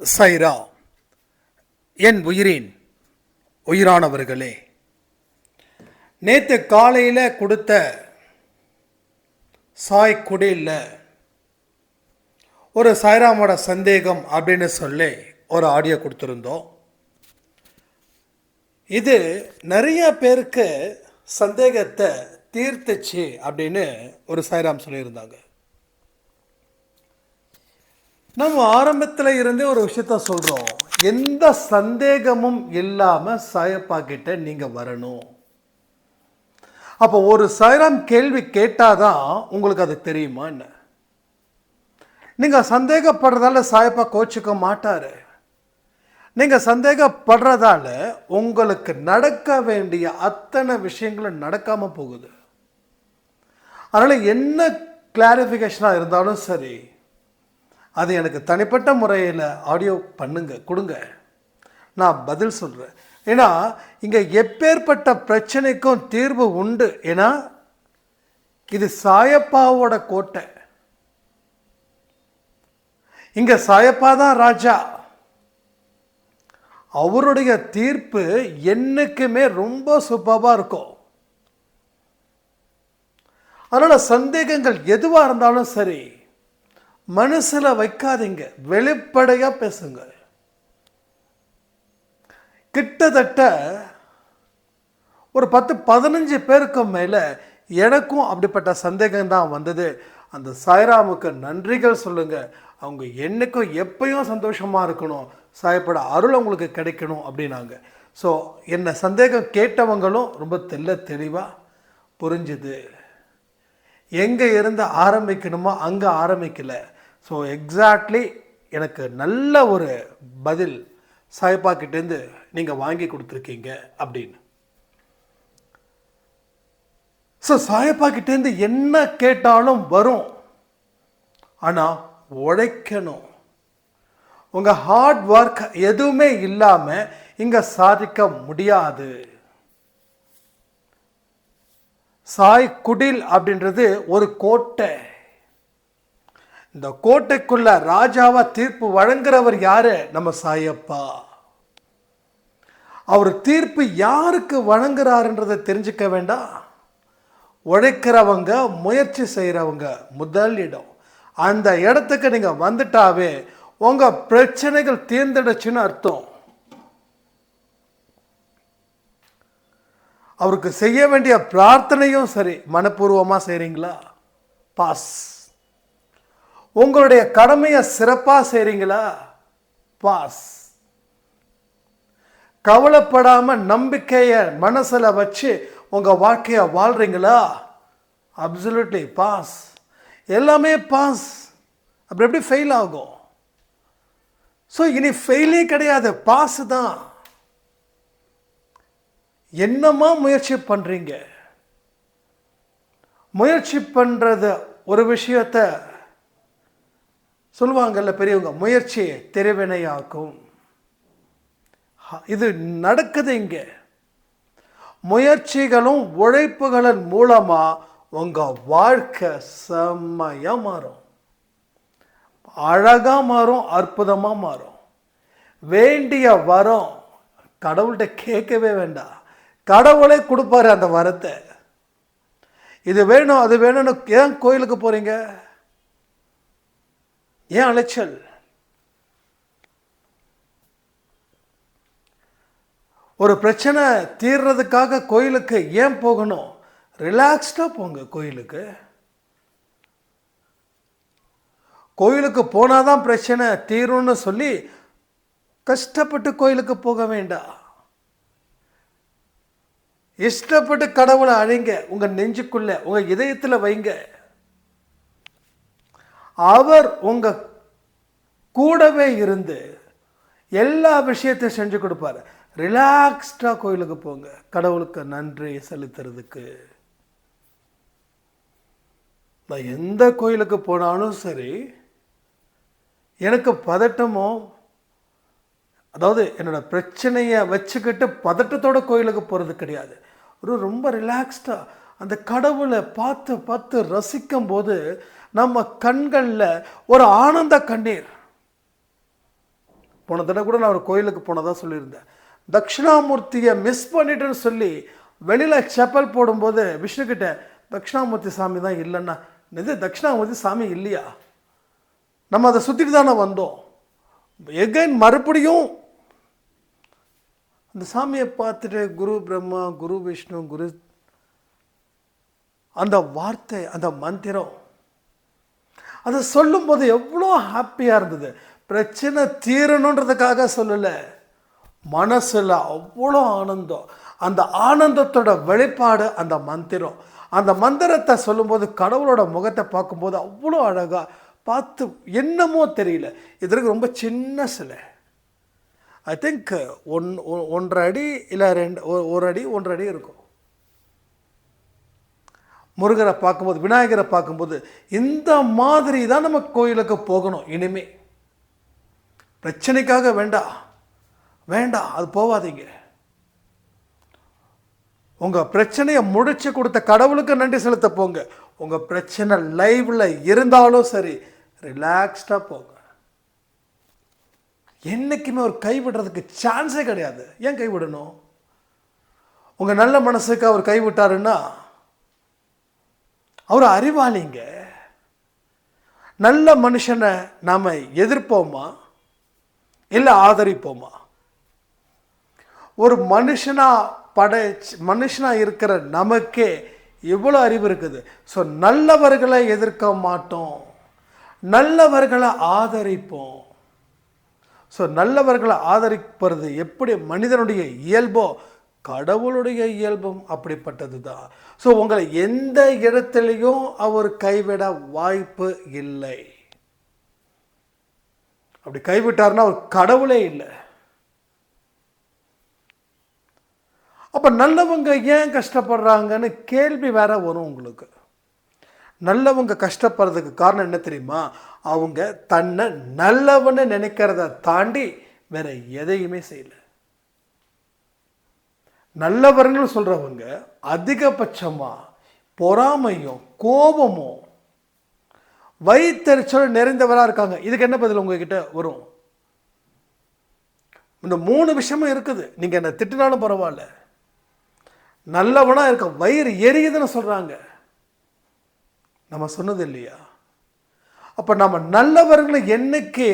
சைரா என் உயிரின் உயிரானவர்களே நேற்று காலையில் கொடுத்த சாய் குடியில் ஒரு சாய்ராமோட சந்தேகம் அப்படின்னு சொல்லி ஒரு ஆடியோ கொடுத்துருந்தோம். இது நிறைய பேருக்கு சந்தேகத்தை தீர்த்துச்சு அப்படின்னு ஒரு சாய்ராம் சொல்லியிருந்தாங்க. நம்ம ஆரம்பத்தில் இருந்தே ஒரு விஷயத்த சொல்கிறோம் எந்த சந்தேகமும் இல்லாமல் சாயப்பா கிட்ட நீங்கள் வரணும். அப்போ ஒரு சாயராம் கேள்வி கேட்டால் தான் உங்களுக்கு அது தெரியுமா என்ன? நீங்கள் சந்தேகப்படுறதால சாயப்பா கோச்சிக்க மாட்டார். நீங்கள் சந்தேகப்படுறதால உங்களுக்கு நடக்க வேண்டிய அத்தனை விஷயங்களும் நடக்காமல் போகுது. அதனால் என்ன கிளாரிஃபிகேஷனாக இருந்தாலும் சரி அது எனக்கு தனிப்பட்ட முறையில் ஆடியோ பண்ணுங்க கொடுங்க. நான் பதில் சொல்கிறேன் ஏன்னா இங்கே எப்பேற்பட்ட பிரச்சனைக்கும் தீர்வு உண்டு. ஏன்னா இது சாயப்பாவோட கோட்டை. இங்கே சாயப்பா தான் ராஜா. அவருடைய தீர்ப்பு என்னைக்குமே ரொம்ப சூப்பராக இருக்கும். அதனால் சந்தேகங்கள் எதுவாக இருந்தாலும் சரி மனசில் வைக்காதீங்க. வெளிப்படையாக பேசுங்க கிட்டத்தட்ட ஒரு பத்து பதினஞ்சு பேருக்கு மேலே எனக்கும் அப்படிப்பட்ட சந்தேகம் தான் வந்தது. அந்த சாய்ராமுக்கு நன்றிகள் சொல்லுங்கள் அவங்க என்னைக்கும் எப்பயும் சந்தோஷமாக இருக்கணும். சாயப்பட அருள் அவங்களுக்கு கிடைக்கணும் அப்படின்னாங்க. ஸோ என்ன சந்தேகம் கேட்டவங்களும் ரொம்ப தெல்ல தெளிவாக புரிஞ்சுது. எங்கே இருந்து ஆரம்பிக்கணுமோ அங்கே ஆரம்பிக்கலை. ஸோ எக்ஸாக்ட்லி எனக்கு நல்ல ஒரு பதில் சாய்ப்பா கிட்டேருந்து நீங்கள் வாங்கி கொடுத்துருக்கீங்க அப்படின்னு. ஸோ சாயப்பா கிட்டேருந்து என்ன கேட்டாலும் வரும். ஆனால் உழைக்கணும். உங்கள் ஹார்ட் ஒர்க் எதுவுமே இல்லாமல் இங்கே சாதிக்க முடியாது. சாய் குடில் அப்படின்றது ஒரு கோட்டை. இந்த கோட்டைக்குள்ள ராஜாவா தீர்ப்பு வழங்குறவர் யாரு? நம்ம சாயப்பா. அவர் தீர்ப்பு யாருக்கு வழங்குறாருன்றதை தெரிஞ்சுக்க வேண்டாம். உழைக்கிறவங்க முயற்சி செய்கிறவங்க முதல் இடம். அந்த இடத்துக்கு நீங்கள் வந்துட்டாவே உங்கள் பிரச்சனைகள் தீர்ந்துடுச்சுன்னு அர்த்தம். அவருக்கு செய்ய வேண்டிய பிரார்த்தனையும் சரி. மனப்பூர்வமாக செய்கிறீங்களா பாஸ். உங்களுடைய கடமையை சிறப்பாக செய்கிறீங்களா பாஸ் கவலைப்படாம நம்பிக்கையை மனசில் வச்சு உங்கள் வாழ்க்கையை வாழ்றீங்களா? அப்சல்யூட்லி பாஸ் எல்லாமே பாஸ் அப்படி எப்படி ஃபெயில் ஆகும்? ஸோ இனி ஃபெயிலே கிடையாது. பாஸ் தான். என்னமா முயற்சி பண்ணுறீங்க முயற்சி பண்ணுறது ஒரு விஷயத்த சொல்லுவாங்கல்ல பெரியவங்க முயற்சி திருவினையாக்கும். இது நடக்குது இங்கே. முயற்சிகளும் உழைப்புகளின் மூலமாக உங்கள் வாழ்க்கை செம்மையாக மாறும். அழகாக மாறும் அற்புதமாக மாறும். வேண்டிய வரம் கடவுள்கிட்ட கேட்கவே வேண்டாம். கடவுளே கொடுப்பாரு அந்த வரத்தை. இது வேணும் அது வேணும்னு ஏன் கோயிலுக்கு போகிறீங்க ஏன் அலைச்சல்? ஒரு பிரச்சனை தீர்றதுக்காக கோயிலுக்கு ஏன் போகணும்? ரிலாக்ஸ்டாக போங்க கோயிலுக்கு. கோயிலுக்கு போனாதான் பிரச்சனை தீரும்னு சொல்லி கஷ்டப்பட்டு கோயிலுக்கு போக வேண்டாம். இஷ்டப்பட்டு கடவுளை அழைங்க. உங்கள் நெஞ்சுக்குள்ள உங்கள் இதயத்தில் வைங்க. அவர் உங்கள் கூடவே இருந்து எல்லா விஷயத்தையும் செஞ்சு கொடுப்பாரு. ரிலாக்ஸ்டாக கோயிலுக்கு போங்க. கடவுளுக்கு நன்றி செலுத்துறதுக்கு. நான் எந்த கோயிலுக்கு போனாலும் சரி எனக்கு பதட்டமோ அதாவது என்னோட பிரச்சனையை வச்சுக்கிட்டு பதட்டத்தோட கோயிலுக்கு போகிறது கிடையாது. ஒரு ரொம்ப ரிலாக்ஸ்டாக அந்த கடவுளை பார்த்து பார்த்து ரசிக்கும் போது நம்ம கண்களில் ஒரு ஆனந்த கண்ணீர். போன தடவை கூட நான் ஒரு கோயிலுக்கு போனதாக சொல்லியிருந்தேன். தட்சிணாமூர்த்தியை மிஸ் பண்ணிட்டேன்னு சொல்லி வெளியில் செப்பல் போடும்போது விஷ்ணுக்கிட்ட தட்சிணாமூர்த்தி சாமி தான் இல்லைன்னா நிஜ தட்சிணாமூர்த்தி சாமி இல்லையா? நம்ம அதை சுற்றிட்டு தானே வந்தோம். எகைன் மறுபடியும் அந்த சாமியை பார்த்துட்டு குரு பிரம்மா குரு விஷ்ணு குரு அந்த வார்த்தை அந்த மந்திரம் அதை சொல்லும்போது எவ்வளோ ஹாப்பியாக இருந்தது. பிரச்சனை தீரணுன்றதுக்காக சொல்லலை. மனசில் அவ்வளோ ஆனந்தம். அந்த ஆனந்தத்தோட வெளிப்பாடு அந்த மந்திரம். அந்த மந்திரத்தை சொல்லும்போது கடவுளோட முகத்தை பார்க்கும்போது அவ்வளோ அழகாக பார்த்து என்னமோ தெரியல. இதற்கு ரொம்ப சின்ன சிலை. ஐ திங்க் ஒன் ஒ- ஒன்றரை அடி இல்லை ரெண்டு ஒரு அடி ஒன்றரை அடி இருக்கும். முருகரை பார்க்கும்போது விநாயகரை பார்க்கும்போது இந்த மாதிரி தான் நம்ம கோயிலுக்கு போகணும். இனிமே பிரச்சனைக்காக வேண்டாம் வேண்டாம் அது போகாதீங்க உங்கள் பிரச்சனையை முடிச்சு கொடுத்த கடவுளுக்கு நன்றி செலுத்த போங்க. உங்கள் பிரச்சனை லைவில் இருந்தாலும் சரி ரிலாக்ஸ்டாக போங்க. என்றைக்குமே ஒரு கைவிடுறதுக்கு சான்ஸே கிடையாது. ஏன் கைவிடணும்? உங்கள் நல்ல மனசுக்கு அவர் கைவிட்டாருன்னா அவர் அறிவாளிங்க. நல்ல மனுஷனை நாம் எதிர்ப்போமா? இல்லை ஆதரிப்போமா? ஒரு மனுஷனா படை மனுஷனா இருக்கிற நமக்கே இவ்வளோ அறிவு இருக்குது. ஸோ நல்லவர்களை எதிர்க்க மாட்டோம். நல்லவர்களை ஆதரிப்போம். ஸோ நல்லவர்களை ஆதரிப்பது எப்படி மனிதனுடைய இயல்போ கடவுளுடைய இயல்பும் அப்படிப்பட்டது தான் ஸோ உங்களை எந்த இடத்துலையும் அவர் கைவிட வாய்ப்பு இல்லை. அப்படி கைவிட்டார்னா அவர் கடவுளே இல்லை. அப்போ நல்லவங்க ஏன் கஷ்டப்படுறாங்கன்னு கேள்வி வேற வரும் உங்களுக்கு. நல்லவங்க கஷ்டப்படுறதுக்கு காரணம் என்ன தெரியுமா? அவங்க தன்னை நல்லவன்னு நினைக்கிறத தாண்டி வேற எதையுமே செய்யல. நல்லவர்கள் சொல்கிறவங்க அதிகபட்சமாக பொறாமையும் கோபமும் வயிற்றெரிச்சல் நிறைந்தவராக இருக்காங்க. இதுக்கு என்ன பதில் உங்ககிட்ட வரும்? இந்த மூணு விஷயமும் இருக்குது. நீங்கள் என்ன திட்டினாலும் பரவாயில்ல. நல்லவனாக இருக்க வயிறு எரியுதுன்னு சொல்கிறாங்க நம்ம சொன்னது இல்லையா? அப்போ நம்ம நல்லவர்களை என்னைக்கு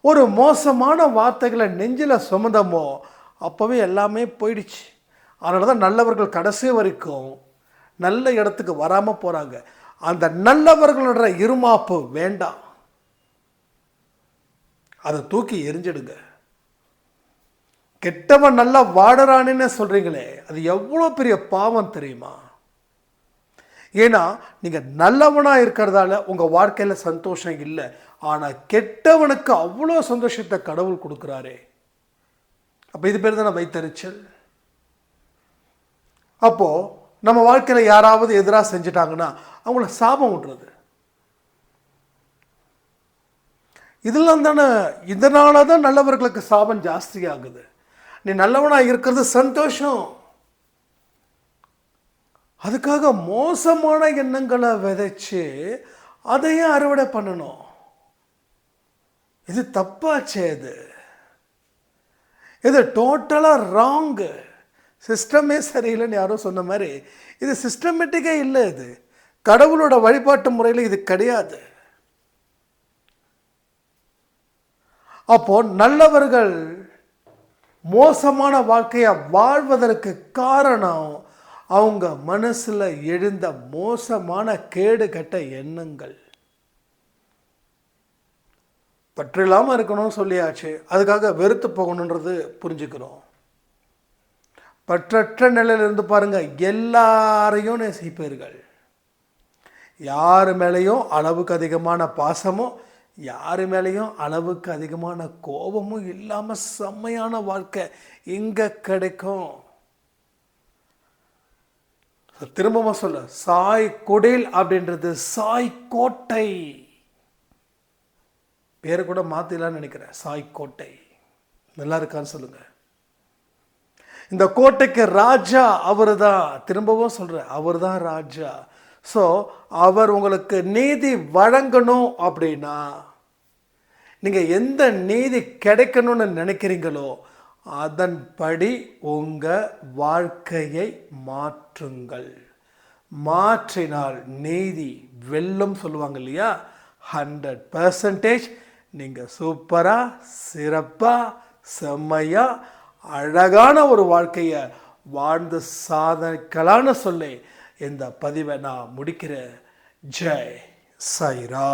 ஒரு மோசமான வார்த்தைகளை நெஞ்சில் சுமந்தமோ அப்போவே எல்லாமே போயிடுச்சு. அதனால தான் நல்லவர்கள் கடைசி வரைக்கும் நல்ல இடத்துக்கு வராமல் போகிறாங்க அந்த நல்லவர்களோட இருமாப்பு வேண்டாம். அதை தூக்கி எரிஞ்சிடுங்க. கெட்டவன் நல்லா வாடுறானேன்னு சொல்கிறீங்களே அது எவ்வளோ பெரிய பாவம் தெரியுமா? ஏன்னா நீங்கள் நல்லவனாக இருக்கிறதால உங்கள் வாழ்க்கையில் சந்தோஷம் இல்லை. ஆனால் கெட்டவனுக்கு அவ்வளோ சந்தோஷத்தை கடவுள் கொடுக்குறாரே. அப்போ இது பேர் தானே வைத்தறிச்சல் அப்போது நம்ம வாழ்க்கையில் யாராவது எதிராக செஞ்சுட்டாங்கன்னா அவங்கள சாபம் விடுறது இதெல்லாம் தானே இதனால தான் நல்லவர்களுக்கு சாபம் ஜாஸ்தி ஆகுது நீ நல்லவனாக இருக்கிறது சந்தோஷம். அதுக்காக மோசமான எண்ணங்களை விதைச்சு அதையும் அறுவடை பண்ணணும். இது தப்பாச்சே இது. இது டோட்டலாக ராங்கு சிஸ்டமே சரியில்லைன்னு யாரோ சொன்ன மாதிரி இது சிஸ்டமேட்டிக்கே இல்லை இது. கடவுளோட வழிபாட்டு முறையில் இது கிடையாது. அப்போ நல்லவர்கள் மோசமான வாழ்க்கையை வாழ்வதற்கு காரணம் அவங்க மனசில் எழுந்த மோசமான கேடு கட்ட எண்ணங்கள். பற்றில்லாமல் இருக்கணும்னு சொல்லியாச்சு. அதுக்காக வெறுத்து போகணுன்றது புரிஞ்சுக்கிறோம். பற்றற்ற நிலையில் இருந்து பாருங்கள் எல்லாரையும் நேசிப்பீர்கள். யார் மேலேயும் அளவுக்கு அதிகமான பாசமும் யார் மேலேயும் அளவுக்கு அதிகமான கோபமும் இல்லாமல் செம்மையான வாழ்க்கை இங்கே கிடைக்கும். திரும்பவும் சொல்ல சாய் குடில் அப்படின்றது சாய் கோட்டை. பேரை கூட மாற்றிடலான்னு நினைக்கிறேன். சாய் கோட்டை. நல்லா இருக்கான்னு சொல்லுங்க. இந்த கோட்டைக்கு ராஜா அவர் தான் திரும்பவும் சொல்கிறேன் அவர் தான் ராஜா. ஸோ அவர் உங்களுக்கு நீதி வழங்கணும் அப்படின்னா நீங்கள் எந்த நீதி கிடைக்கணும்னு நினைக்கிறீங்களோ அதன்படி உங்கள் வாழ்க்கையை மாற்றுங்கள். மாற்றினால் நீதி வெல்லும் சொல்லுவாங்க இல்லையா? ஹண்ட்ரட் பர்சன்டேஜ் நீங்கள் சூப்பராக சிறப்பாக செம்மையாக அழகான ஒரு வாழ்க்கையை வாழ்ந்து சாதனைக்கலான சொல்லி இந்த பதிவை நான் முடிக்கிறேன். ஜெய் சைரா